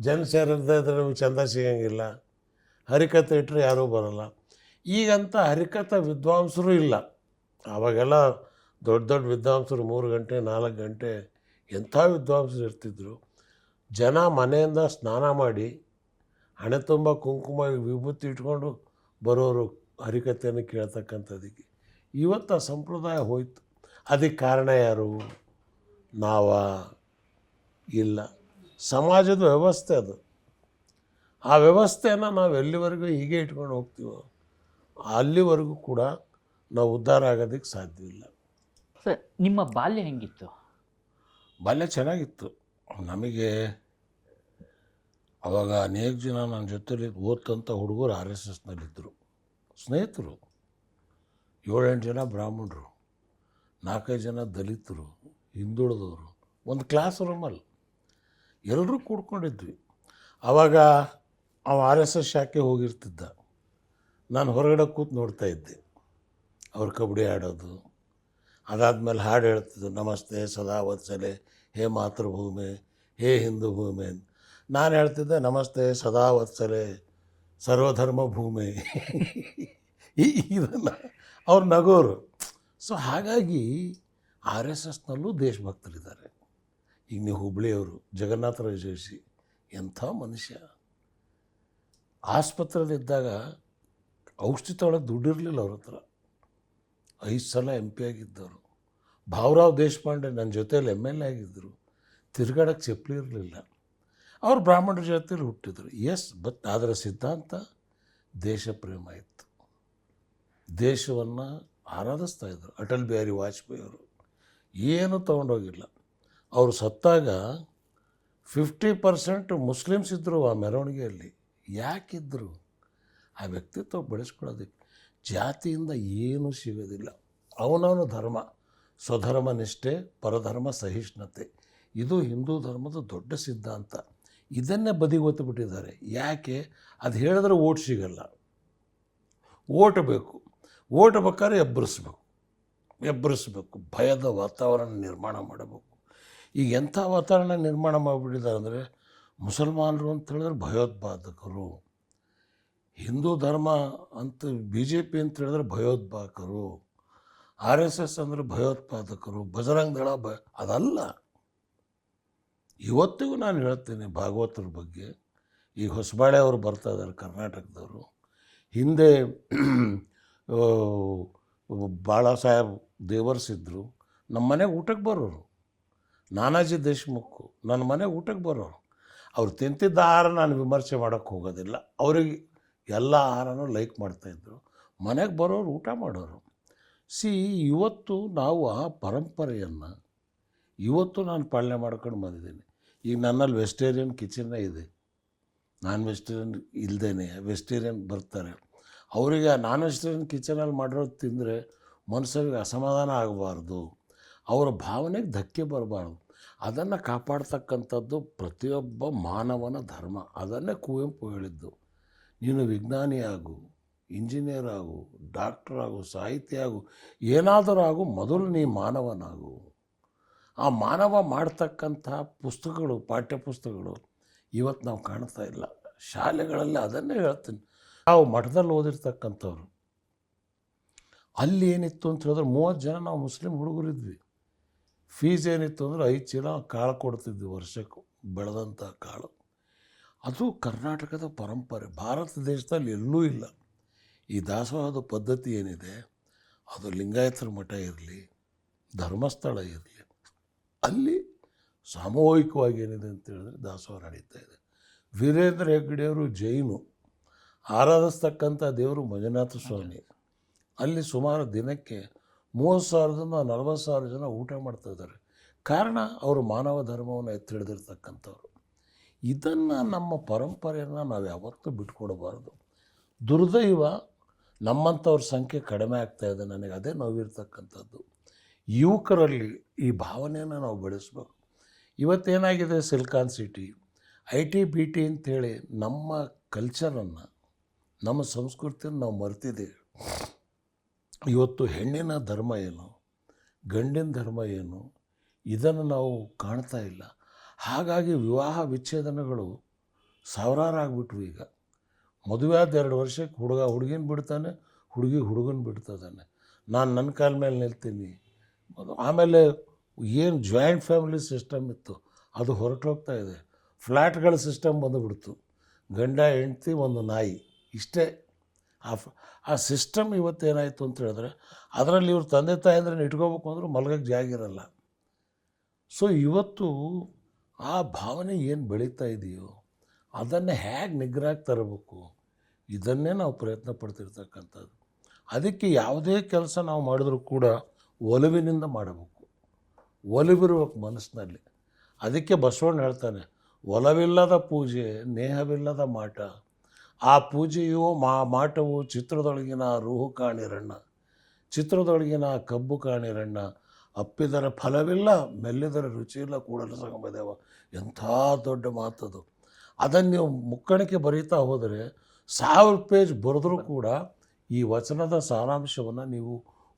ಜನ ಸೇರಿದ್ರೆ ನಮ್ಗೆ ಚಂದ ಸಿಗಂಗಿಲ್ಲ. ಹರಿಕತೆ ಇಟ್ಟರೆ ಯಾರೂ ಬರಲ್ಲ. ಈಗಂತ ಹರಿಕಥ ವಿದ್ವಾಂಸರು ಇಲ್ಲ. ಆವಾಗೆಲ್ಲ ದೊಡ್ಡ ದೊಡ್ಡ ವಿದ್ವಾಂಸರು ಮೂರು ಗಂಟೆ, ನಾಲ್ಕು ಗಂಟೆ ಎಂಥ ವಿದ್ವಾಂಸರು ಇರ್ತಿದ್ರು. ಜನ ಮನೆಯಿಂದ ಸ್ನಾನ ಮಾಡಿ, ಹಣೆ ತುಂಬ ಕುಂಕುಮ ವಿಭೂತಿ ಇಟ್ಕೊಂಡು ಬರೋರು ಹರಿಕತೆಯನ್ನು ಕೇಳ್ತಕ್ಕಂಥದ್ದಕ್ಕೆ ಇವತ್ತು ಆ ಸಂಪ್ರದಾಯ ಹೋಯ್ತು. ಅದಕ್ಕೆ ಕಾರಣ ಯಾರು? ನಾವ ಇಲ್ಲ. ಸಮಾಜದ ವ್ಯವಸ್ಥೆ ಅದು. ಆ ವ್ಯವಸ್ಥೆಯನ್ನು ನಾವು ಎಲ್ಲಿವರೆಗೂ ಹೀಗೆ ಇಟ್ಕೊಂಡು ಹೋಗ್ತೀವೋ ಅಲ್ಲಿವರೆಗೂ ಕೂಡ ನಾವು ಉದ್ಧಾರ ಆಗೋದಕ್ಕೆ ಸಾಧ್ಯವಿಲ್ಲ ಸರ್ ನಿಮ್ಮ ಬಾಲ್ಯ ಹೆಂಗಿತ್ತು? ಬಾಲ್ಯ ಚೆನ್ನಾಗಿತ್ತು. ನಮಗೆ ಅವಾಗ ಅನೇಕ ಜನ ನನ್ನ ಜೊತೆಲಿ ಓದ್ತಂಥ ಹುಡುಗರು ಆರ್ ಎಸ್ ಎಸ್ನಲ್ಲಿದ್ದರು ಸ್ನೇಹಿತರು. ಏಳೆಂಟು ಜನ ಬ್ರಾಹ್ಮಣರು, ನಾಲ್ಕೈದು ಜನ ದಲಿತರು, ಹಿಂದುಳಿದವರು, ಒಂದು ಕ್ಲಾಸ್ ರೂಮಲ್ಲಿ ಎಲ್ಲರೂ ಕೂಡ್ಕೊಂಡಿದ್ವಿ. ಆವಾಗ ಅವ ಆರ್ ಎಸ್ ಎಸ್ ಶಾಖೆ ಹೋಗಿರ್ತಿದ್ದ. ನಾನು ಹೊರಗಡೆ ಕೂತು ನೋಡ್ತಾ ಇದ್ದೆ. ಅವ್ರು ಕಬಡ್ಡಿ ಆಡೋದು. ಅದಾದಮೇಲೆ ಹಾಡು ಹೇಳ್ತಿದ್ದು ನಮಸ್ತೆ ಸದಾ ವತ್ಸಲೆ, ಹೇ ಮಾತೃಭೂಮಿ, ಹೇ ಹಿಂದೂ ಭೂಮಿ ಅಂತ. ನಾನು ಹೇಳ್ತಿದ್ದೆ, ನಮಸ್ತೆ ಸದಾ ವತ್ಸಲೆ, ಸರ್ವಧರ್ಮ ಭೂಮಿ. ಇದನ್ನು ಅವ್ರು ನಗೋರು. ಸೊ ಹಾಗಾಗಿ ಆರ್ ಎಸ್ ಎಸ್ನಲ್ಲೂ ದೇಶಭಕ್ತರಿದ್ದಾರೆ. ಈಗ ನೀವು ಹುಬ್ಳಿಯವರು, ಜಗನ್ನಾಥ ಜೋಶಿ, ಎಂಥ ಮನುಷ್ಯ. ಆಸ್ಪತ್ರೆಯಲ್ಲಿದ್ದಾಗ ಔಷಧಿ ತೊಗೊಳಕ್ಕೆ ದುಡ್ಡಿರಲಿಲ್ಲ ಅವ್ರ ಹತ್ರ. ಐದು ಸಲ ಎಂ ಪಿ ಆಗಿದ್ದವರು. ಭಾವರಾವ್ ದೇಶಪಾಂಡೆ ನನ್ನ ಜೊತೆಯಲ್ಲಿ ಎಂ ಎಲ್ ಎ ಆಗಿದ್ದರು ತಿರ್ಗಾಡಕ್ಕೆ ಚಪ್ಪಲಿ ಇರಲಿಲ್ಲ. ಅವ್ರು ಬ್ರಾಹ್ಮಣರ ಜೊತೆಲಿ ಹುಟ್ಟಿದ್ರು. ಎಸ್ ಬಟ್ ಅದರ ಸಿದ್ಧಾಂತ ದೇಶ ಪ್ರೇಮ ಇತ್ತು. ದೇಶವನ್ನು ಆರಾಧಿಸ್ತಾ ಇದ್ದರು ಅಟಲ್ ಬಿಹಾರಿ ವಾಜಪೇಯಿ ಅವರು. ಏನು ತೊಗೊಂಡೋಗಿಲ್ಲ. ಅವರು ಸತ್ತಾಗ ಫಿಫ್ಟಿ ಪರ್ಸೆಂಟ್ ಮುಸ್ಲಿಮ್ಸ್ ಇದ್ದರು ಆ ಮೆರವಣಿಗೆಯಲ್ಲಿ. ಯಾಕಿದ್ದರು ಆ ವ್ಯಕ್ತಿತ್ವ ಬೆಳೆಸ್ಕೊಳ್ಳೋದಕ್ಕೆ. ಜಾತಿಯಿಂದ ಏನೂ ಸಿಗೋದಿಲ್ಲ. ಅವನವನ ಧರ್ಮ. ಸ್ವಧರ್ಮ ನಿಷ್ಠೆ, ಪರಧರ್ಮ ಸಹಿಷ್ಣುತೆ. ಇದು ಹಿಂದೂ ಧರ್ಮದ ದೊಡ್ಡ ಸಿದ್ಧಾಂತ. ಇದನ್ನೇ ಬದಿಗೊತ್ತು ಬಿಟ್ಟಿದ್ದಾರೆ ಯಾಕೆ? ಅದು ಹೇಳಿದ್ರೆ ಓಟ್ ಸಿಗಲ್ಲ. ಓಟ್ ಬೇಕು. ಓಟ್ ಬೇಕಾದ್ರೆ ಎಬ್ಬರಿಸ್ಬೇಕು. ಎಬ್ಬರಿಸ್ಬೇಕು. ಭಯದ ವಾತಾವರಣ ನಿರ್ಮಾಣ ಮಾಡಬೇಕು. ಈಗ ಎಂಥ ವಾತಾವರಣ ನಿರ್ಮಾಣ ಮಾಡಿಬಿಟ್ಟಿದ್ದಾರೆ ಅಂದರೆ ಮುಸಲ್ಮಾನರು ಅಂತ ಹೇಳಿದ್ರೆ ಭಯೋತ್ಪಾದಕರು. ಹಿಂದೂ ಧರ್ಮ ಅಂತ ಬಿ ಜೆ ಪಿ ಅಂತ ಹೇಳಿದ್ರೆ ಭಯೋತ್ಪಾದಕರು. ಆರ್ ಎಸ್ ಎಸ್ ಅಂದರೆ ಭಯೋತ್ಪಾದಕರು. ಬಜರಂಗ್ ದಳ ಭಯ ಅದಲ್ಲ. ಇವತ್ತಿಗೂ ನಾನು ಹೇಳ್ತೇನೆ ಭಾಗವತರ ಬಗ್ಗೆ. ಈಗ ಹೊಸಬಾಳೆ ಅವರು ಬರ್ತಾ ಇದ್ದಾರೆ ಕರ್ನಾಟಕದವರು. ಹಿಂದೆ ಬಾಳಾ ಸಾಹೇಬ್ ದೇವರ್ಸ್ ಇದ್ದರು ನಮ್ಮ ಮನೆಗೆ ಊಟಕ್ಕೆ ಬರೋರು. ನಾನಾಜಿ ದೇಶ್ಮುಖ್ ನನ್ನ ಮನೆಗೆ ಊಟಕ್ಕೆ ಬರೋರು. ಅವ್ರು ತಿಂತಿದ್ದ ಆಹಾರ ನಾನು ವಿಮರ್ಶೆ ಮಾಡೋಕ್ಕೆ ಹೋಗೋದಿಲ್ಲ. ಅವ್ರಿಗೆ ಎಲ್ಲ ಆಹಾರನೂ ಲೈಕ್ ಮಾಡ್ತಾಯಿದ್ರು ಮನೆಗೆ ಬರೋರು ಊಟ ಮಾಡೋರು. ಸಿ, ಇವತ್ತು ನಾವು ಆ ಪರಂಪರೆಯನ್ನು ಇವತ್ತು ನಾನು ಪಾಲನೆ ಮಾಡ್ಕೊಂಡು ಬಂದಿದ್ದೀನಿ. ಈಗ ನನ್ನಲ್ಲಿ ವೆಜಿಟೇರಿಯನ್ ಕಿಚನ್ನೇ ಇದೆ. ನಾನ್ ವೆಜಿಟೇರಿಯನ್ ಇಲ್ಲದೇ ವೆಜಿಟೇರಿಯನ್ ಬರ್ತಾರೆ. ಅವರಿಗೆ ನಾನ್ ವೆಜಿಟೇರಿಯನ್ ಕಿಚನಲ್ಲಿ ಮಾಡಿರೋದು ತಿಂದರೆ ಮನುಷ್ಯರಿಗೆ ಅಸಮಾಧಾನ ಆಗಬಾರ್ದು. ಅವರ ಭಾವನೆಗೆ ಧಕ್ಕೆ ಬರಬಾರ್ದು. ಅದನ್ನು ಕಾಪಾಡ್ತಕ್ಕಂಥದ್ದು ಪ್ರತಿಯೊಬ್ಬ ಮಾನವನ ಧರ್ಮ. ಅದನ್ನೇ ಕುವೆಂಪು ಹೇಳಿದ್ದು. ನೀನು ವಿಜ್ಞಾನಿಯಾಗು ಇಂಜಿನಿಯರ್ ಆಗು ಡಾಕ್ಟರ್ ಆಗು ಸಾಹಿತ್ಯ ಆಗು, ಏನಾದರೂ ಆಗು, ಮೊದಲು ನೀ ಮಾನವನಾಗು. ಆ ಮಾನವ ಮಾಡ್ತಕ್ಕಂಥ ಪುಸ್ತಕಗಳು, ಪಾಠ್ಯಪುಸ್ತಕಗಳು ಇವತ್ತು ನಾವು ಕಾಣ್ತಾ ಇಲ್ಲ. ಶಾಲೆಗಳಲ್ಲಿ ಅದನ್ನೇ ಹೇಳ್ತೀನಿ. ನಾವು ಮಠದಲ್ಲಿ ಓದಿರ್ತಕ್ಕಂಥವ್ರು. ಅಲ್ಲಿ ಏನಿತ್ತು ಅಂತ ಹೇಳಿದ್ರೆ ಮೂವತ್ತು ಜನ ನಾವು ಮುಸ್ಲಿಂ ಹುಡುಗರಿದ್ವಿ. ಫೀಸ್ ಏನಿತ್ತು ಅಂದರೆ ಐದು ಚೀಲ ಕಾಳು ಕೊಡ್ತಿದ್ವಿ ವರ್ಷಕ್ಕೆ, ಬೆಳೆದಂಥ ಕಾಳು. ಅದು ಕರ್ನಾಟಕದ ಪರಂಪರೆ. ಭಾರತ ದೇಶದಲ್ಲಿ ಎಲ್ಲೂ ಇಲ್ಲ. ಈ ದಾಸೋಹದ ಪದ್ಧತಿ ಏನಿದೆ, ಅದು ಲಿಂಗಾಯತರ ಮಠ ಇರಲಿ, ಧರ್ಮಸ್ಥಳ ಇರಲಿ, ಅಲ್ಲಿ ಸಾಮೂಹಿಕವಾಗಿ ಏನಿದೆ ಅಂತ ಹೇಳಿದ್ರೆ ದಾಸೋಹ ನಡೀತಾ ಇದೆ. ವೀರೇಂದ್ರ ಹೆಗ್ಗಡೆಯವರು ಜೈನು. ಆರಾಧಿಸ್ತಕ್ಕಂಥ ದೇವರು ಮಂಜುನಾಥ ಸ್ವಾಮಿ. ಅಲ್ಲಿ ಸುಮಾರು ದಿನಕ್ಕೆ ಮೂವತ್ತು ಸಾವಿರದಿಂದ ನಲವತ್ತು ಸಾವಿರ ಜನ ಊಟ ಮಾಡ್ತಾ ಇದ್ದಾರೆ. ಕಾರಣ ಅವರು ಮಾನವ ಧರ್ಮವನ್ನು ಎತ್ತಿ ಹಿಡಿದಿರ್ತಕ್ಕಂಥವ್ರು ಇದನ್ನು ನಮ್ಮ ಪರಂಪರೆಯನ್ನು ನಾವು ಯಾವತ್ತೂ ಬಿಟ್ಕೊಡಬಾರ್ದು. ದುರ್ದೈವ ನಮ್ಮಂಥವ್ರ ಸಂಖ್ಯೆ ಕಡಿಮೆ ಆಗ್ತಾ ಇದೆ ನನಗೆ. ಅದೇ ನೋವಿರ್ತಕ್ಕಂಥದ್ದು. ಯುವಕರಲ್ಲಿ ಈ ಭಾವನೆಯನ್ನು ನಾವು ಬೆಳೆಸ್ಬೇಕು. ಇವತ್ತೇನಾಗಿದೆ silicon city? I T B T ಅಂತೇಳಿ ನಮ್ಮ ಕಲ್ಚರನ್ನು ನಮ್ಮ ಸಂಸ್ಕೃತಿಯನ್ನು ನಾವು ಮರ್ತಿದ್ದೇವೆ. ಇವತ್ತು ಹೆಣ್ಣಿನ ಧರ್ಮ ಏನು? ಗಂಡಿನ ಧರ್ಮ ಏನು? ಇದನ್ನು ನಾವು ಕಾಣ್ತಾ ಇಲ್ಲ. ಹಾಗಾಗಿ ವಿವಾಹ ವಿಚ್ಛೇದನಗಳು ಸಾವಿರಾರು ಆಗಿಬಿಟ್ವು ಈಗ. ಮದುವೆ ಆದ ಎರಡು ವರ್ಷಕ್ಕೆ ಹುಡುಗ ಹುಡುಗಿನ ಬಿಡ್ತಾನೆ, ಹುಡುಗಿ ಹುಡುಗನ ಬಿಡ್ತದಾನೆ ನಾನು ನನ್ನ ಕಾಲ ಮೇಲೆ ನಿಲ್ತೀನಿ. ಆಮೇಲೆ ಏನು ಜಾಯಿಂಟ್ ಫ್ಯಾಮಿಲಿ ಸಿಸ್ಟಮ್ ಇತ್ತು, ಅದು ಹೊರಟೋಗ್ತಾ ಇದೆ. ಫ್ಲ್ಯಾಟ್ಗಳ ಸಿಸ್ಟಮ್ ಬಂದುಬಿಡ್ತು. ಗಂಡ, ಹೆಂಡ್ತಿ, ಒಂದು ನಾಯಿ. ಇಷ್ಟೇ. ಆ ಆ ಸಿಸ್ಟಮ್ ಇವತ್ತೇನಾಯಿತು ಅಂತ ಹೇಳಿದ್ರೆ, ಅದರಲ್ಲಿ ಇವ್ರ ತಂದೆ ತಾಯಂದ್ರನ್ನ ಇಟ್ಕೋಬೇಕು ಅಂದ್ರೆ ಮಲಗಕ್ಕೆ ಜಾಗ ಇರಲ್ಲ. ಸೊ ಇವತ್ತು ಆ ಭಾವನೆ ಏನು ಬೆಳೀತಾ ಇದೆಯೋ, ಅದನ್ನು ಹೇಗೆ ನಿಗ್ರಹಕ್ಕೆ ತರಬೇಕು? ಇದನ್ನೇ ನಾವು ಪ್ರಯತ್ನ ಪಡ್ತಿರ್ತಕ್ಕಂಥದ್ದು. ಅದಕ್ಕೆ ಯಾವುದೇ ಕೆಲಸ ನಾವು ಮಾಡಿದ್ರೂ ಕೂಡ ಒಲವಿನಿಂದ ಮಾಡಬೇಕು. ಒಲವಿರ್ಬೇಕು ಮನಸ್ಸಿನಲ್ಲಿ ಅದಕ್ಕೆ ಬಸವಣ್ಣ ಹೇಳ್ತಾನೆ, ಒಲವಿಲ್ಲದ ಪೂಜೆ, ನೇಹವಿಲ್ಲದ ಮಾಟ ಆ ಪೂಜೆಯು ಮಾ ಮಾಟವು ಚಿತ್ರದೊಳಗಿನ ರೂಹು ಕಾಣಿರಣ್ಣ. ಚಿತ್ರದೊಳಗಿನ ಕಬ್ಬು ಕಾಣಿರಣ್ಣ. ಅಪ್ಪಿದರ ಫಲವಿಲ್ಲ, ಮೆಲ್ಲಿದರ ರುಚಿಯಿಲ್ಲ ಕೂಡಲು ಸಂಗಮದೇವ ಎಂಥ ದೊಡ್ಡ ಮಾತದು. ಅದನ್ನು ನೀವು ಮುಕ್ಕಣಿಕೆ ಬರೀತಾ ಹೋದರೆ ಸಾವಿರ ಪೇಜ್ ಬರೆದ್ರೂ ಕೂಡ ಈ ವಚನದ ಸಾರಾಂಶವನ್ನು ನೀವು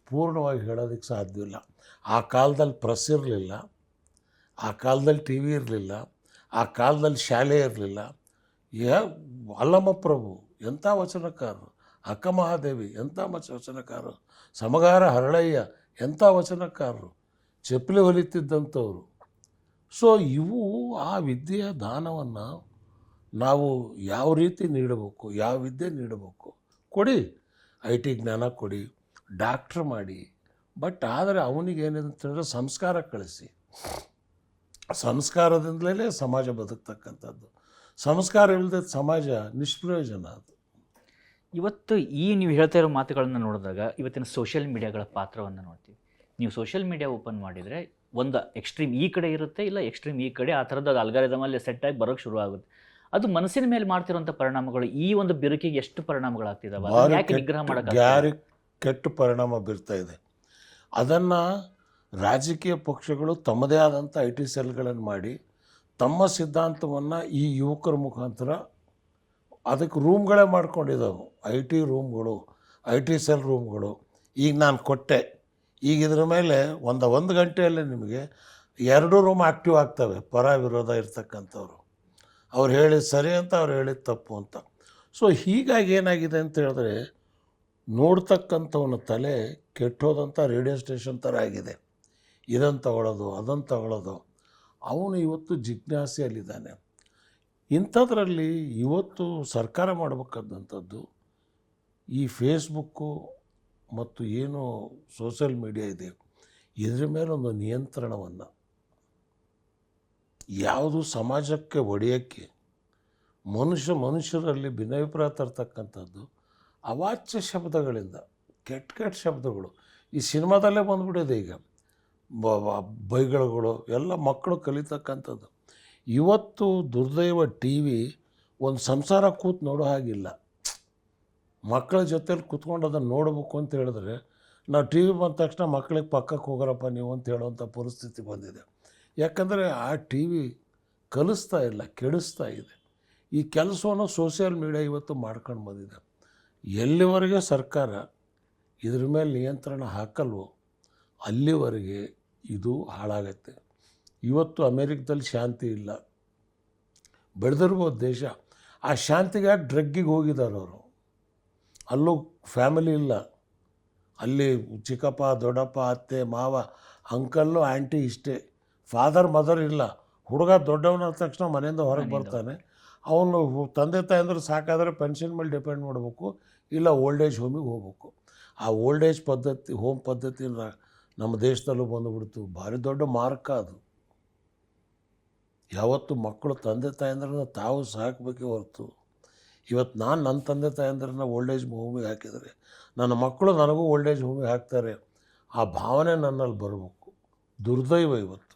ಪೂರ್ಣವಾಗಿ ಹೇಳೋದಕ್ಕೆ ಸಾಧ್ಯವಿಲ್ಲ. ಆ ಕಾಲದಲ್ಲಿ ಪ್ರೆಸ್ ಇರಲಿಲ್ಲ, ಆ ಕಾಲದಲ್ಲಿ ಟಿ ವಿ ಇರಲಿಲ್ಲ, ಆ ಕಾಲದಲ್ಲಿ ಶಾಲೆ ಇರಲಿಲ್ಲ ಯಾ ಅಲ್ಲಮ್ಮ ಪ್ರಭು ಎಂಥ ವಚನಕಾರರು ಅಕ್ಕ ಮಹಾದೇವಿ, ಎಂಥ ಮಚ ವಚನಕಾರರು ಸಮಗಾರ ಹರಳಯ್ಯ, ಎಂಥ ವಚನಕಾರರು ಚಪ್ಪಲಿ ಹೊಲಿತಿದ್ದಂಥವ್ರು. ಸೊ, ಇವು ಆ ವಿದ್ಯೆಯ ದಾನವನ್ನು ನಾವು ಯಾವ ರೀತಿ ನೀಡಬೇಕು, ಯಾವ ವಿದ್ಯೆ ನೀಡಬೇಕು, ಕೊಡಿ. ಐ ಟಿ ಜ್ಞಾನ ಕೊಡಿ, ಡಾಕ್ಟ್ರ್ ಮಾಡಿ. ಬಟ್ ಆದರೆ ಅವನಿಗೆ ಏನಿದೆ ಅಂತ ಹೇಳಿದ್ರೆ ಸಂಸ್ಕಾರ ಕಳಿಸಿ. ಸಂಸ್ಕಾರದಿಂದಲೇ ಸಮಾಜ ಬದುಕ್ತಕ್ಕಂಥದ್ದು. ಸಂಸ್ಕಾರ ಇಲ್ಲದ ಸಮಾಜ ನಿಷ್ಪ್ರಯೋಜನ ಅದು. ಇವತ್ತು ಈ ನೀವು ಹೇಳ್ತಾ ಇರೋ ಮಾತುಗಳನ್ನು ನೋಡಿದಾಗ ಇವತ್ತಿನ ಸೋಷಿಯಲ್ ಮೀಡಿಯಾಗಳ ಪಾತ್ರವನ್ನು ನೋಡ್ತೀವಿ. ನೀವು ಸೋಷಿಯಲ್ ಮೀಡಿಯಾ ಓಪನ್ ಮಾಡಿದರೆ ಒಂದು ಎಕ್ಸ್ಟ್ರೀಮ್ ಈ ಕಡೆ ಇರುತ್ತೆ ಇಲ್ಲ ಎಕ್ಸ್ಟ್ರೀಮ್ ಈ ಕಡೆ ಆ ಥರದ ಅಲ್ಗಾರಿದಮಲ್ಲಿ ಸೆಟ್ ಆಗಿ ಬರೋಕ್ಕೆ ಶುರು ಆಗುತ್ತೆ. ಅದು ಮನಸ್ಸಿನ ಮೇಲೆ ಮಾಡ್ತಿರುವಂಥ ಪರಿಣಾಮಗಳು ಈ ಒಂದು ಬಿರುಕಿಗೆ ಎಷ್ಟು ಭಾರಿ ಯಾಕೆ ನಿಗ್ರಹ ಮಾಡೋಕ್ಕೆ ಯಾರಿಗೆ ಕೆಟ್ಟ ಪರಿಣಾಮ ಬೀರ್ತಾ ಇದೆ. ಅದನ್ನು ರಾಜಕೀಯ ಪಕ್ಷಗಳು ತಮ್ಮದೇ ಆದಂಥ ಐ ಟಿ ಸೆಲ್ಗಳನ್ನು ಮಾಡಿ ತಮ್ಮ ಸಿದ್ಧಾಂತವನ್ನು ಈ ಯುವಕರ ಮುಖಾಂತರ ಅದಕ್ಕೆ ರೂಮ್ಗಳೇ ಮಾಡ್ಕೊಂಡಿದ್ದಾವೆ. ಐ ಟಿ ರೂಮ್ಗಳು, ಐ ಟಿ ಸೆಲ್ ರೂಮ್ಗಳು. ಈಗ ನಾನು ಕೊಟ್ಟೆ. ಈಗ ಇದ್ರ ಮೇಲೆ ಒಂದು ಒಂದು ಗಂಟೆಯಲ್ಲೇ ನಿಮಗೆ ಎರಡು ರೂಮ್ ಆ್ಯಕ್ಟಿವ್ ಆಗ್ತವೆ ಪರ ವಿರೋಧ ಇರ್ತಕ್ಕಂಥವ್ರು. ಅವ್ರು ಹೇಳಿದ ಸರಿ ಅಂತ, ಅವ್ರು ಹೇಳಿದ ತಪ್ಪು ಅಂತ. ಸೊ ಹೀಗಾಗಿ ಏನಾಗಿದೆ ಅಂತ ಹೇಳಿದ್ರೆ, ನೋಡ್ತಕ್ಕಂಥವನ ತಲೆ ಕೆಟ್ಟೋದಂಥ ರೇಡಿಯೋ ಸ್ಟೇಷನ್ ಥರ ಆಗಿದೆ. ಇದನ್ನು ತಗೊಳ್ಳೋದು ಅದನ್ನು ತಗೊಳ್ಳೋದು ಅವನು ಇವತ್ತು ಜಿಜ್ಞಾಸೆಯಲ್ಲಿದ್ದಾನೆ. ಇಂಥದ್ರಲ್ಲಿ ಇವತ್ತು ಸರ್ಕಾರ ಮಾಡಬೇಕಾದಂಥದ್ದು ಈ ಫೇಸ್ಬುಕ್ಕು ಮತ್ತು ಏನು ಸೋಷಿಯಲ್ ಮೀಡಿಯಾ ಇದೆ, ಇದ್ರ ಮೇಲೊಂದು ನಿಯಂತ್ರಣವನ್ನು. ಯಾವುದು ಸಮಾಜಕ್ಕೆ ಒಡೆಯೋಕ್ಕೆ, ಮನುಷ್ಯ ಮನುಷ್ಯರಲ್ಲಿ ಭಿನ್ನಾಭಿಪ್ರಾಯ ತರ್ತಕ್ಕಂಥದ್ದು ಅವಾಚ್ಯ ಶಬ್ದಗಳಿಂದ, ಕೆಟ್ಟ ಕೆಟ್ಟ ಶಬ್ದಗಳು. ಈ ಸಿನಿಮಾದಲ್ಲೇ ಬಂದ್ಬಿಟ್ಟಿದೆ ಈಗ. ಬೈಗಳುಗಳು ಎಲ್ಲ ಮಕ್ಕಳು ಕಲಿತಕ್ಕಂಥದ್ದು. ಇವತ್ತು ದುರ್ದೈವ ಟಿ ವಿ ಒಂದು ಸಂಸಾರ ಕೂತು ನೋಡೋ ಹಾಗಿಲ್ಲ. ಮಕ್ಕಳ ಜೊತೆಯಲ್ಲಿ ಕೂತ್ಕೊಂಡು ಅದನ್ನು ನೋಡಬೇಕು ಅಂತ ಹೇಳಿದ್ರೆ, ನಾವು ಟಿ ವಿ ಬಂದ ತಕ್ಷಣ ಮಕ್ಕಳಿಗೆ ಪಕ್ಕಕ್ಕೆ ಹೋಗರಪ್ಪ ನೀವು ಅಂತ ಹೇಳುವಂಥ ಪರಿಸ್ಥಿತಿ ಬಂದಿದೆ. ಯಾಕಂದರೆ ಆ ಟಿ ವಿ ಕಲಿಸ್ತಾ ಇಲ್ಲ, ಕೆಡಿಸ್ತಾ ಇದೆ. ಈ ಕೆಲಸವನ್ನು ಸೋಷಿಯಲ್ ಮೀಡಿಯಾ ಇವತ್ತು ಮಾಡ್ಕೊಂಡು ಬಂದಿದೆ. ಎಲ್ಲಿವರೆಗೆ ಸರ್ಕಾರ ಇದ್ರ ಮೇಲೆ ನಿಯಂತ್ರಣ ಹಾಕಲ್ವೋ, ಅಲ್ಲಿವರೆಗೆ ಇದು ಹಾಳಾಗತ್ತೆ. ಇವತ್ತು ಅಮೇರಿಕದಲ್ಲಿ ಶಾಂತಿ ಇಲ್ಲ. ಬೆಳೆದಿರ್ಬೋದು ದೇಶ ಆ ಶಾಂತಿಗಾಗಿ ಡ್ರಗ್ಗಿಗೆ ಹೋಗಿದ್ದಾರೆ ಅವರು? ಅಲ್ಲೂ ಫ್ಯಾಮಿಲಿ ಇಲ್ಲ. ಅಲ್ಲಿ ಚಿಕ್ಕಪ್ಪ ದೊಡ್ಡಪ್ಪ ಅತ್ತೆ ಮಾವ ಅಂಕಲ್ಲು ಆಂಟಿ ಇಷ್ಟೇ. ಫಾದರ್ ಮದರ್ ಇಲ್ಲ. ಹುಡುಗ ದೊಡ್ಡವನಾದ ತಕ್ಷಣ ಮನೆಯಿಂದ ಹೊರಗೆ ಬರ್ತಾನೆ. ಅವನು ತಂದೆ ತಾಯಂದ್ರೆ ಸಾಕಾದರೆ ಪೆನ್ಷನ್ ಮೇಲೆ ಡಿಪೆಂಡ್ ಮಾಡಬೇಕು. ಇಲ್ಲ ಓಲ್ಡ್ ಏಜ್ ಹೋಮಿಗೆ ಹೋಗ್ಬೇಕು. ಆ ಓಲ್ಡ್ ಏಜ್ ಪದ್ಧತಿ ಹೋಮ್ ಪದ್ಧತಿ ರ- ನಮ್ಮ ದೇಶದಲ್ಲೂ ಬಂದುಬಿಡ್ತು. ಭಾರಿ ದೊಡ್ಡ ಮಾರ್ಕ ಅದು. ಯಾವತ್ತು ಮಕ್ಕಳು ತಂದೆ ತಾಯಂದ್ರನ್ನ ತಾವು ಸಾಕಬೇಕೇ ಹೊರತು. ಇವತ್ತು ನಾನು ನನ್ನ ತಂದೆ ತಾಯಂದ್ರನ್ನ ಓಲ್ಡ್ ಏಜ್ ಹೋಮಿಗೆ ಹಾಕಿದರೆ, ನನ್ನ ಮಕ್ಕಳು ನನಗೂ ಓಲ್ಡ್ ಏಜ್ ಹೋಮಿಗೆ ಹಾಕ್ತಾರೆ. ಆ ಭಾವನೆ ನನ್ನಲ್ಲಿ ಬರಬೇಕು. ದುರ್ದೈವ ಇವತ್ತು.